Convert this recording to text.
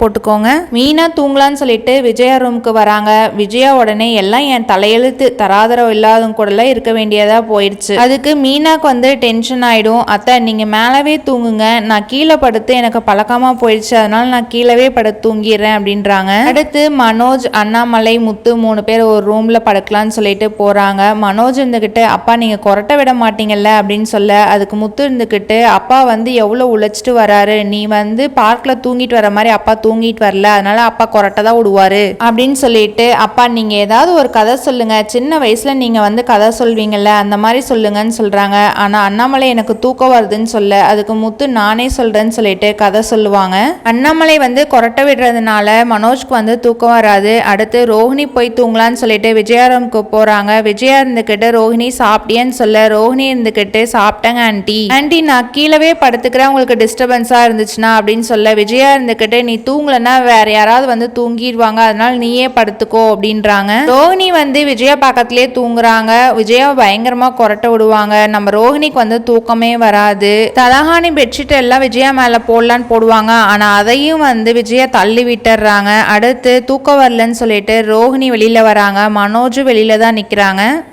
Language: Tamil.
போட்டுக்கோங்க. மீனா தூங்கலான்னு சொல்லிட்டு விஜயா ரூமுக்கு வராங்க. விஜயா உடனே எல்லாம் என் தலையெழுத்து தராதரம் இல்லாதவங்க கூடலாம் இருக்க வேண்டியதா போயிடுச்சு. அதுக்கு மீனாக்கு வந்து டென்ஷன் ஆயிடும். அத்தை நீங்க மேலவே தூங்குங்க. நான் கீழே படுத்து எனக்கு பழக்கமா போயிடுச்சு. அதனால நான் கீழவே படுத்து தூங்கிடுறேன் அப்படின்றாங்க. அடுத்து மனோஜ் அண்ணாமலை முத்து மூணு பேர் ஒரு ரூம்ல படுக்கலாம்னு சொல்லிட்டு போறாங்க. மனோஜ் இருந்துகிட்டு அப்பா நீங்க கொரட்டை விட மாட்டீங்கல்ல? அப்படின்னு சொல்ல அதுக்கு முத்து இருந்துகிட்டு அப்பா வந்து எவ்வளவு உழைச்சிட்டு வராரு. நீ வந்து பார்க்ல தூங்கிட்டு வர மாதிரி அப்பா தூங்கிட்டு வரல அதனால அப்பா கொரட்டை தான் விடுவாரு அப்படின்னு சொல்லிட்டு அப்பா நீங்க ஏதாவது ஒரு கதை சொல்லுங்க. சின்ன வயசுல நீங்க வந்து கதை சொல்வீங்கல்ல அந்த மாதிரி சொல்லுங்கன்னு சொல்றாங்க. ஆனா அண்ணாமலை எனக்கு தூக்கம் வருதுன்னு சொல்ல அதுக்கு முத்து நானே சொல்றேன்னு சொல்லிட்டு கதை சொல்லுவாங்க. அண்ணாமலை வந்து கொரட்டை விடுறதுனால மனோஜ்க்கு வந்து தூக்கம் வராது. அடுத்து ரோஹிணி போய் தூங்கலான்னு சொல்லிட்டு விஜயாரம்க்கு போறாங்க. விஜயா இருந்துகிட்டு ரோஹிணி சாப்பிட்டியன்னு சொல்ல ரோஹிணி இருந்துகிட்டு சாப்பிட்டேங்க ஆண்டி. ஆண்டி நான் கீழவே படுத்துக்கிறேன். உங்களுக்கு டிஸ்டர்பன்ஸா இருந்துச்சுன்னா அப்படின்னு சொல்ல விஜயா இருந்துகிட்டு நீ தூங்கலன்னா வேற யாராவது வந்து தூங்கிடுவாங்க. அதனால நீயே படுத்துக்கோ அப்படின்றாங்க. ரோஹிணி வந்து விஜயா பக்கத்துலேயே தூங்குறாங்க. விஜயா பயங்கரமா கொரட்ட விடுவாங்க. நம்ம ரோஹிணிக்கு வந்து தூக்கமே வராது. தலஹானி பெட்ஷீட் எல்லாம் விஜயா மேல போடலான்னு போடுவாங்க. ஆனா அதையும் வந்து விஜயா தள்ளி விட்டுறாங்க அடுத்து தூக்கம் வரலன்னு சொல்லிட்டு ரோஹிணி வெளியில வராங்க. மனோஜும் வெளியில தான் நிக்கிறாங்க.